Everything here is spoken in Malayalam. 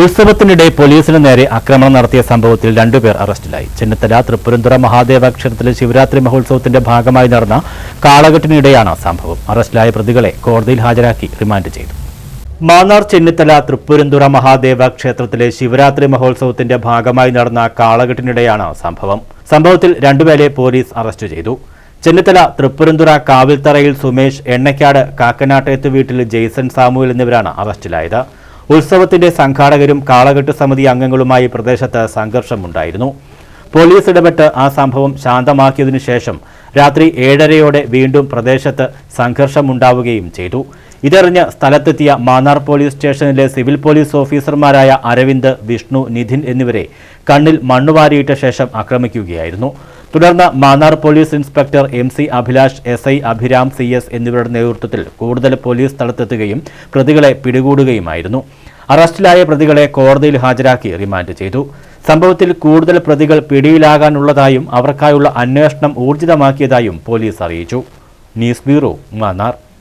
ഉത്സവത്തിനിടെ പോലീസിന് നേരെ ആക്രമണം നടത്തിയ സംഭവത്തിൽ രണ്ടുപേർ അറസ്റ്റിലായി. ചെന്നിത്തല തൃപ്പുരന്തുറ മഹാദേവ ക്ഷേത്രത്തിലെ ശിവരാത്രി മഹോത്സവത്തിന്റെ ഭാഗമായി നടന്ന കാളകെട്ടിനിടെയാണ് സംഭവം. അറസ്റ്റിലായ പ്രതികളെ കോടതിയിൽ ഹാജരാക്കി റിമാൻഡ് ചെയ്തു. മാന്നാർ ചെന്നിത്തല തൃപ്പുരന്തുറ മഹാദേവ ക്ഷേത്രത്തിലെ ശിവരാത്രി മഹോത്സവത്തിന്റെ ഭാഗമായി നടന്ന കാളകെട്ടിനിടെയാണ് സംഭവം. സംഭവത്തിൽ രണ്ടുപേരെ പോലീസ് അറസ്റ്റ് ചെയ്തു. ചെന്നിത്തല തൃപ്പുരന്തുറ കാവിൽത്തറയിൽ സുമേഷ് എണ്ണയ്ക്കാട് കാക്കനാട്ടയത്ത് വീട്ടിൽ ജെയ്സൺ സാമുവൽ എന്നിവരാണ് അറസ്റ്റിലായത്. ഉത്സവത്തിന്റെ സംഘാടകരും കാളകെട്ട് സമിതി അംഗങ്ങളുമായി പ്രദേശത്ത് സംഘർഷമുണ്ടായിരുന്നു. പോലീസ് ഇടപെട്ട് ആ സംഭവം ശാന്തമാക്കിയതിനു ശേഷം രാത്രി ഏഴരയോടെ വീണ്ടും പ്രദേശത്ത് സംഘർഷമുണ്ടാവുകയും ചെയ്തു. ഇതറിഞ്ഞ് സ്ഥലത്തെത്തിയ മാന്നാർ പോലീസ് സ്റ്റേഷനിലെ സിവിൽ പോലീസ് ഓഫീസർമാരായ അരവിന്ദ് വിഷ്ണു നിധിൻ എന്നിവരെ കണ്ണിൽ മണ്ണുവാരിയിട്ട ശേഷം ആക്രമിക്കുകയായിരുന്നു. തുടർന്ന് Mannar police inspector M C Abhilash S I Abhiram C S എന്നിവരുടെ നേതൃത്വത്തിൽ കൂടുതൽ പോലീസ് സ്ഥലത്തെത്തുകയും പ്രതികളെ പിടികൂടുകയുമായിരുന്നു. അറസ്റ്റിലായ പ്രതികളെ കോടതിയിൽ ഹാജരാക്കി റിമാൻഡ് ചെയ്തു. സംഭവത്തിൽ കൂടുതൽ പ്രതികൾ പിടിയിലാകാനുള്ളതായും അവർക്കായുള്ള അന്വേഷണം ഊർജിതമാക്കിയതായും പോലീസ് അറിയിച്ചു. News bureau Mannar.